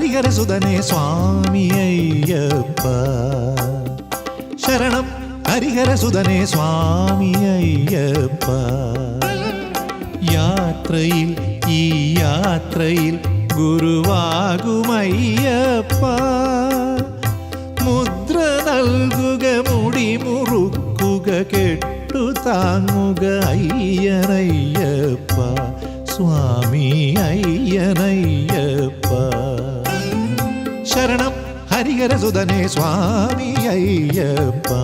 ஹரிஹர சுதனே சுவாமி ஐயப்பா சரணம் ஹரிஹர சுதனே சுவாமி ஐயப்பா யாத்திரையில் ஈ யாத்திரையில் குருவாகும் ஐயப்பா മുദ്ര നൽകുക മുടി മുറുക്കുക കെട്ടു താങ്ങുക അയ്യനയ്യപ്പ സ്വാമി അയ്യനയ്യ சரசுதனே சுவாமி ஐயப்பா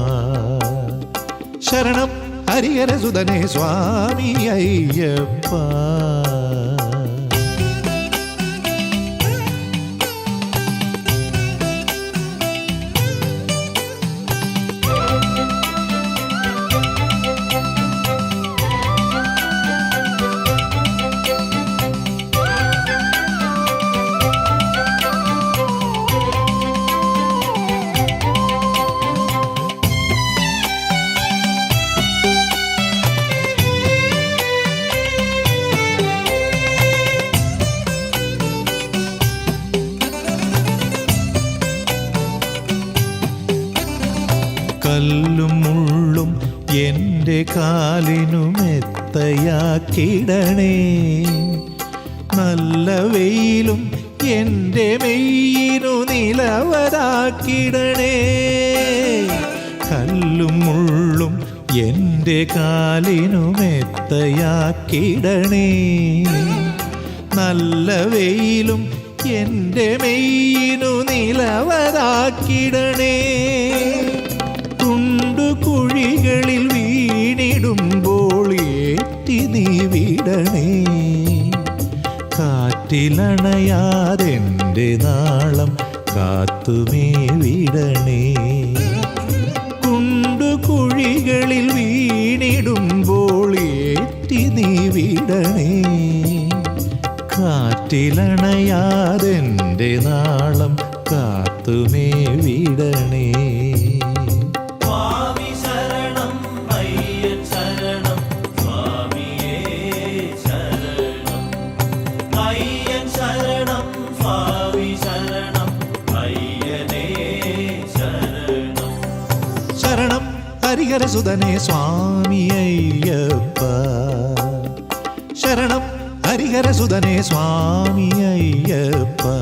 சரணம் ஹரியரசுதனே சுவாமி ஐயப்பா കല്ലും മുള്ളും എൻ്റെ കാലിനു മെത്തയാക്കിടണേ നല്ല വെയിലും എൻ്റെ മെയ്യിനു നിലവരാക്കിടണേ കല്ലും മുള്ളും എൻ്റെ കാലിനു മെത്തയാക്കിടണേ നല്ല വെയിലും എൻ്റെ മെയ്യിനു നിലവരാക്കിടണേ കാറ്റിലണയാതെൻ്റെ നാളം കാത്തുമേ വിടണേ കുഴികളിൽ ஹரிஹர சுதனே சுவாமி ஐயப்பா சரணம் ஹரிஹர சுதனே சுவாமி ஐயப்பா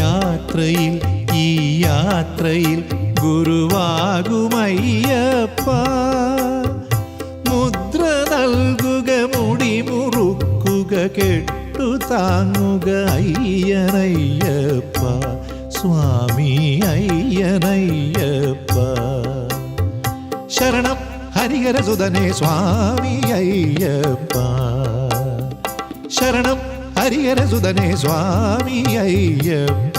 யாத்திரையில் ஈ யாத்திரையில் குருவாகும் ஐயப்பா മുദ്ര നൽകുക മുടി മുറുക്കുക കെട്ടു താങ്ങുക അയ്യനയ്യപ്പ സ്വാമി അയ്യനയ്യപ്പ ശരണം ഹരിഹരസുതനെ സ്വാമി അയ്യപ്പ ശരണം ഹരിഹരസുതനെ സ്വാമി അയ്യപ്പ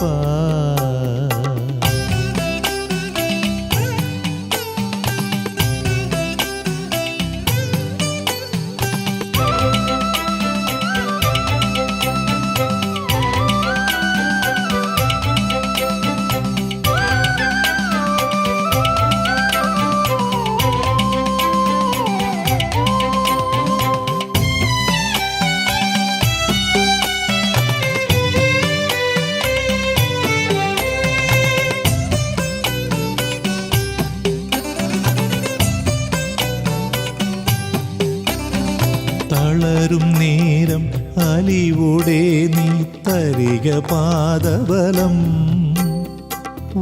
നേരം അലിവുടെ നീ തരിക പാദബലം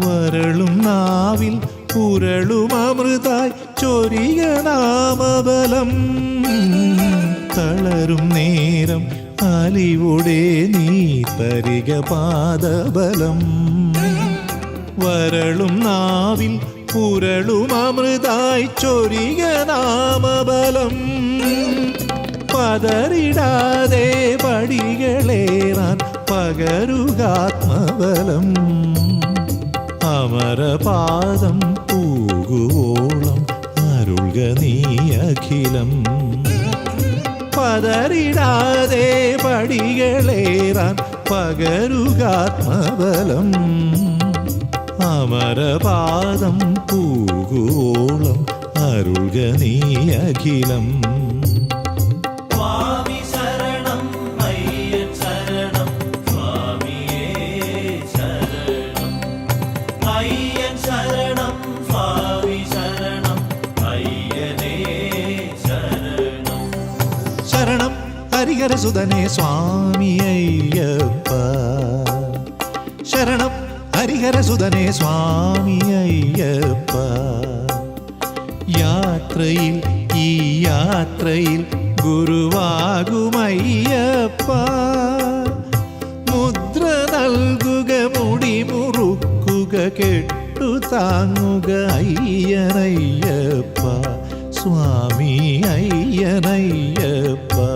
വരളും നാവിൽ പുരളും അമൃതായി ചൊരിക നാമബലം തളരും നേരം അലിവുടെ നീ തരിക പാദബലം വരളും നാവിൽ പുരളും അമൃതായി ചൊരിക നാമബലം പതറിടാതെ പടികളേറാൻ പകരുകാത്മബലം അമരപാദം പൂകുവോളം അരുൾക നീ അഖിലം പതറിടാതെ പടികളേറാൻ പകരുകാത്മബലം അമരപാദം പൂകുവോളം അരുൾക നീ അഖിലം சரணம் ஹரிஹர சுதனே சுவாமி ஐயப்பா சரணம் ஹரிஹர சுதனே சுவாமி ஐயப்பா யாத்திரையில் ஈ யாத்திரையில் குருவாகும் ஐயப்பா മുദ്ര നൽകുക മുടി മുറുക്കുക കെട്ടു താങ്ങുക അയ്യനയ്യപ്പ சுவாமி ஐயனையப்பா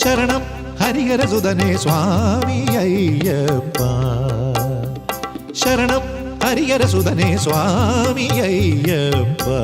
சரணம் ஹரிகர சுதனே சுவாமி ஐயப்பா சரணம் ஹரிகர சுதனே சுவாமி ஐயப்பா